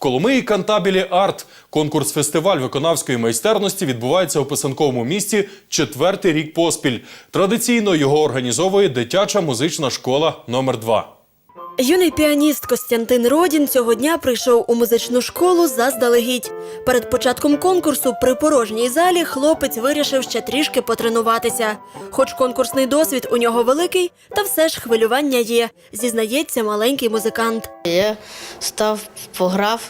Коломиї Кантабілі Арт. Конкурс фестиваль виконавської майстерності відбувається у писанковому місті четвертий рік поспіль. Традиційно його організовує дитяча музична школа номер 2 Юний піаніст Костянтин Родін цього дня прийшов у музичну школу заздалегідь. Перед початком конкурсу при порожній залі хлопець вирішив ще трішки потренуватися. Хоч конкурсний досвід у нього великий, та все ж хвилювання є, зізнається маленький музикант. Я став, пограв,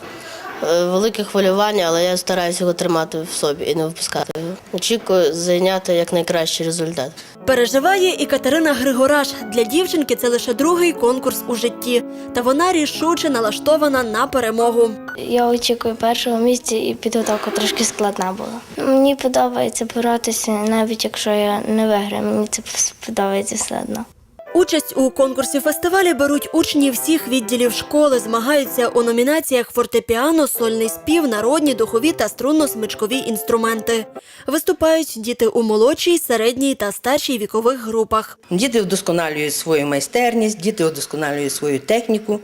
е, велике хвилювання, але я стараюся його тримати в собі і не випускати. Очікую зайняти якнайкращий результат. Переживає і Катерина Григораш. Для дівчинки це лише другий конкурс у житті, та вона рішуче налаштована на перемогу. Я очікую першого місця і підготовка трошки складна була. Мені подобається боротися, навіть якщо я не виграю, мені це подобається одно. Участь у конкурсі фестивалі беруть учні всіх відділів школи, змагаються у номінаціях фортепіано, сольний спів, народні, духові та струнно-смичкові інструменти. Виступають діти у молодшій, середній та старшій вікових групах. Діти вдосконалюють свою майстерність, діти вдосконалюють свою техніку,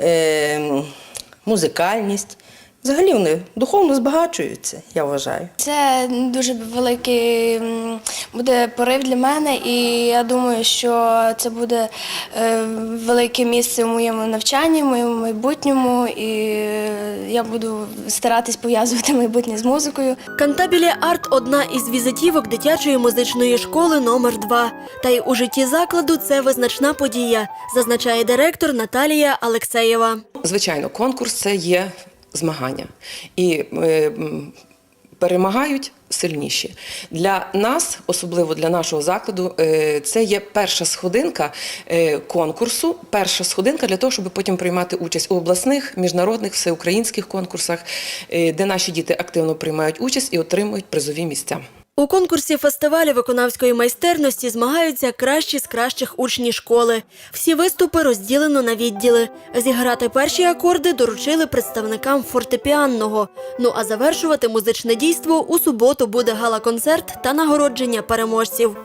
е, музикальність. Взагалі вони духовно збагачуються, я вважаю. Це дуже великий буде порив для мене, і я думаю, що це буде е, велике місце в моєму навчанні, в моєму майбутньому, і я буду старатись пов'язувати майбутнє з музикою. Кантабілі арт одна із візитівок дитячої музичної школи номер 2 Та й у житті закладу це визначна подія, зазначає директор Наталія Алексеєва. Звичайно, конкурс це є змагання. І е, перемагають сильніші. Для нас, особливо для нашого закладу, е, це є перша сходинка е, конкурсу, перша сходинка для того, щоб потім приймати участь у обласних, міжнародних, всеукраїнських конкурсах, де наші діти активно приймають участь і отримують призові місця. У конкурсі фестивалю виконавської майстерності змагаються кращі з кращих учні школи. Всі виступи розділено на відділи. Зіграти перші акорди доручили представникам фортепіанного. Ну а завершувати музичне дійство у суботу буде гала-концерт та нагородження переможців.